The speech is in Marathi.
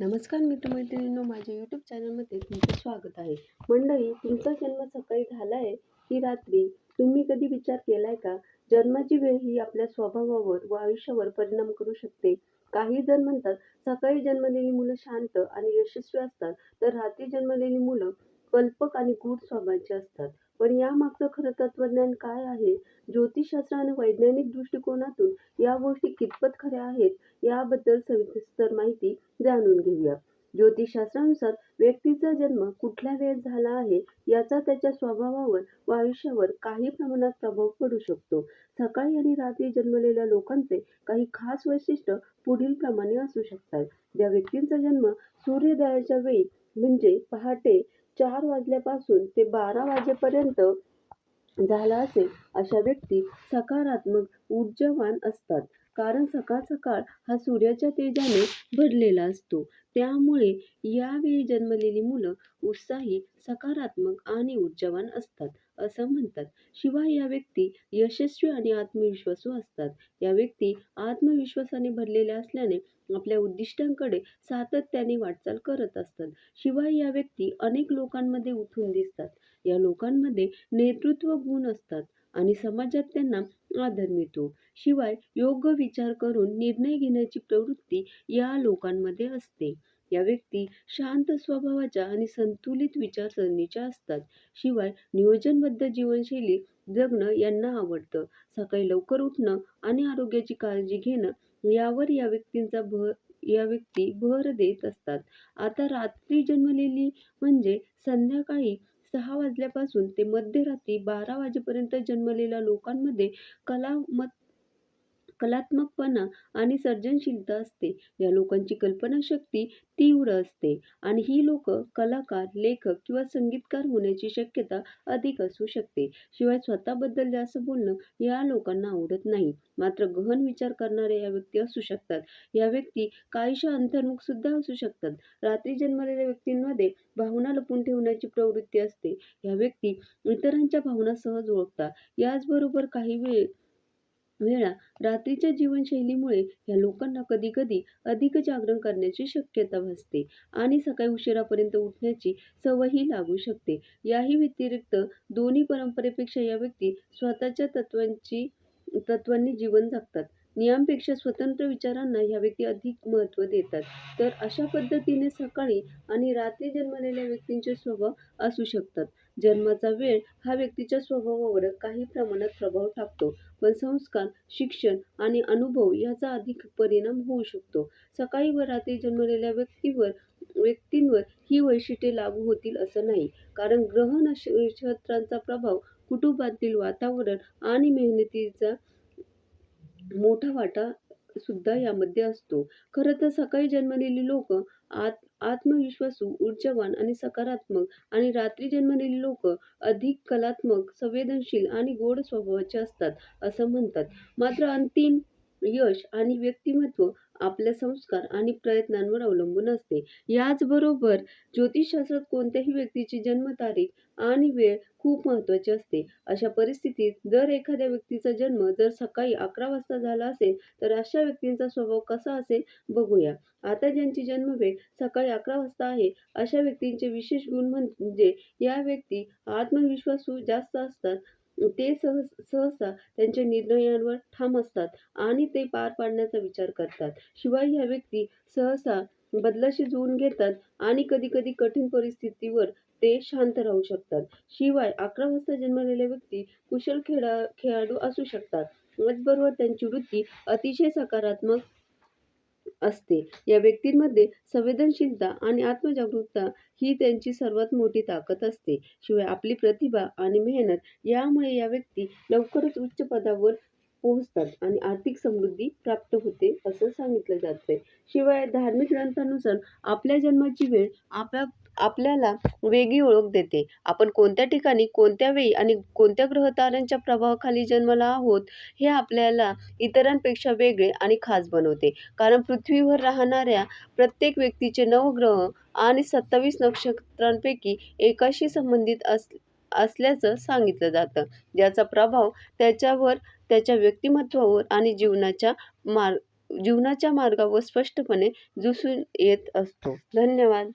नमस्कार मित्रमैत्रिणींनो माझ्या यूट्यूब चॅनलमध्ये तुमचं स्वागत आहे. मंडळी तुमचा जन्म सकाळी झाला आहे की रात्री? तुम्ही कधी विचार केलाय का? जन्माची वेळ ही आपल्या स्वभावावर व आयुष्यावर परिणाम करू शकते. काही जण म्हणतात सकाळी जन्मलेली मुलं शांत आणि यशस्वी असतात तर रात्री जन्मलेली मुलं कल्पक आणि गूढ स्वभावाचे असतात. पण यामागचं खरं तत्वज्ञान काय आहे? ज्योतिषशास्त्र आणि वैज्ञानिक दृष्टिकोनातून या गोष्टी कितपत खऱ्या आहेत याबद्दल सविस्तर माहिती जाणून घेऊया. ज्योतिषशास्त्रानुसार व्यक्तीचा जन्म कुठल्या वेळेत झाला आहे याचा त्याच्या स्वभावावर व आयुष्यावर काही प्रमाणात प्रभाव पडू शकतो. सकाळी आणि रात्री जन्मलेल्या लोकांचे काही खास वैशिष्ट्य पुढील प्रमाणे असू शकतात. ज्या व्यक्तींचा जन्म सूर्योदयाच्या वेळी म्हणजे पहाटे चार वाजल्यापासून ते बारा वाजेपर्यंत झाला असेल अशा व्यक्ती सकारात्मक ऊर्जावान असतात. कारण सकाळ सकाळ हा सूर्याच्या तेजाने भरलेला असतो. त्यामुळे यावेळी जन्मलेली मुलं उत्साही सकारात्मक आणि ऊर्जावान असतात असं म्हणतात. शिवाय या व्यक्ती यशस्वी आणि आत्मविश्वासू असतात. या व्यक्ती आत्मविश्वासाने भरलेल्या असल्याने आपल्या उद्दिष्टांकडे सातत्याने वाटचाल करत असतात. शिवाय या व्यक्ती अनेक लोकांमध्ये उठून दिसतात. या लोकांमध्ये नेतृत्व गुण असतात. आणि समाजात त्यांना आदर मिळतो. शिवाय योग्य विचार करून निर्णय घेण्याची प्रवृत्ती या लोकांमध्ये असते. या व्यक्ती शांत स्वभावाच्या आणि संतुलित विचारसरणीच्या असतात. शिवाय नियोजनबद्ध जीवनशैली जगणं यांना आवडतं. सकाळी लवकर उठणं आणि आरोग्याची काळजी घेणं यावर या व्यक्तींचा भर या व्यक्ती भर देत असतात. आता रात्री जन्मलेली म्हणजे संध्याकाळी सहा वाजल्यापासून ते मध्यरात्री बारा वाजेपर्यंत जन्मलेल्या लोकांमध्ये कलामत कलात्मकपणा आणि सर्जनशीलता असते. या लोकांची कल्पनाशक्ती तीव्र असते आणि ही लोक कलाकार लेखक किंवा संगीतकार होण्याची शक्यता अधिक असू शकते. शिवाय स्वतःबद्दल जास्त बोलणं या लोकांना आवडत नाही. मात्र गहन विचार करणाऱ्या या व्यक्ती असू शकतात. या व्यक्ती काहीशा अंतर्मुख सुद्धा असू शकतात. रात्री जन्मलेल्या व्यक्तींमध्ये भावना लपून ठेवण्याची प्रवृत्ती असते. या व्यक्ती इतरांच्या भावना सहज ओळखतात. याचबरोबर काही वेळ वेळा रात्रीच्या जीवनशैलीमुळे या लोकांना कधी कधी अधिक जागरण करण्याची शक्यता भासते आणि सकाळी उशिरापर्यंत उठण्याची सवयही लागू शकते. याही व्यतिरिक्त दोन्ही परंपरेपेक्षा या व्यक्ती स्वतःच्या तत्वांची तत्वांनी जीवन जगतात. नियमांपेक्षा स्वतंत्र विचारांना ह्या व्यक्ती अधिक महत्त्व देतात. तर अशा पद्धतीने सकाळी आणि रात्री जन्मलेल्या व्यक्तींचे स्वभाव असू शकतात. जन्माचा वेळ हा व्यक्तीच्या स्वभावावर काही प्रमाणात प्रभाव टाकतो. पण संस्कार शिक्षण आणि अनुभव याचा अधिक परिणाम होऊ शकतो. सकाळी व रात्री जन्मलेल्या व्यक्तीवर व्यक्तींवर ही वैशिष्ट्ये लागू होतील असं नाही. कारण ग्रह नक्षत्रांचा प्रभाव कुटुंबातील वातावरण आणि मेहनतीचा मोठा वाटा सुद्धा यामध्ये असतो. खरं तर सकाळी जन्मलेली लोक आत आत्मविश्वासू ऊर्जावान आणि सकारात्मक आणि रात्री जन्मलेली लोक अधिक कलात्मक संवेदनशील आणि गोड स्वभावाचे असतात असं म्हणतात. मात्र अंतिम यश आणि व्यक्तिमत्व आपल्या संस्कार आणि प्रयत्नांवर अवलंबून असते. याचबरोबर ज्योतिषशास्त्रात कोणत्याही व्यक्तीची जन्मतारीख आणि वेळ खूप महत्त्वाची असते. अशा परिस्थितीत जर एखाद्या व्यक्तीचा जन्म जर सकाळी अकरा वाजता झाला असेल तर अशा व्यक्तींचा स्वभाव कसा असेल बघूया. आता ज्यांची जन्मवेळ सकाळी अकरा वाजता आहे अशा व्यक्तींचे विशेष गुण म्हणजे या व्यक्ती आत्मविश्वासू जास्त असतात ते सह सहसा त्यांच्या निर्णयांवर ठाम असतात आणि ते पार पाडण्याचा विचार करतात. शिवाय ह्या व्यक्ती सहसा बदलाशी जुळवून घेतात आणि कधी कधी कठीण परिस्थितीवर ते शांत राहू शकतात. शिवाय अकरा वाजता जन्मलेल्या व्यक्ती कुशल खेळा खेळाडू असू शकतात. त्याचबरोबर त्यांची वृत्ती अतिशय सकारात्मक असते. या व्यक्तींमध्ये संवेदनशीलता आणि आत्मजागरूकता ही त्यांची सर्वात मोठी ताकद असते. शिवाय आपली प्रतिभा आणि मेहनत यामुळे या व्यक्ती लवकरच उच्च पदावर पोहोचतात आणि आर्थिक समृद्धी प्राप्त होते असं सांगितलं जातंय. शिवाय धार्मिक ग्रंथानुसार आपल्या जन्माची वेळ आपल्या आपल्याला वेगळी ओळख देते. आपण कोणत्या ठिकाणी कोणत्या वेळी आणि कोणत्या ग्रहताऱ्यांच्या प्रभावाखाली जन्मला आहोत हे आपल्याला इतरांपेक्षा वेगळे आणि खास बनवते. कारण पृथ्वीवर राहणाऱ्या प्रत्येक व्यक्तीचे नवग्रह आणि सत्तावीस नक्षत्रांपैकी एकाशी संबंधित अस असल्याचं सांगितलं जातं. ज्याचा प्रभाव त्याच्यावर त्याच्या व्यक्तिमत्वावर आणि जीवनाच्या मार्ग जीवनाच्या मार्गावर स्पष्टपणे दिसून येत असतो. धन्यवाद.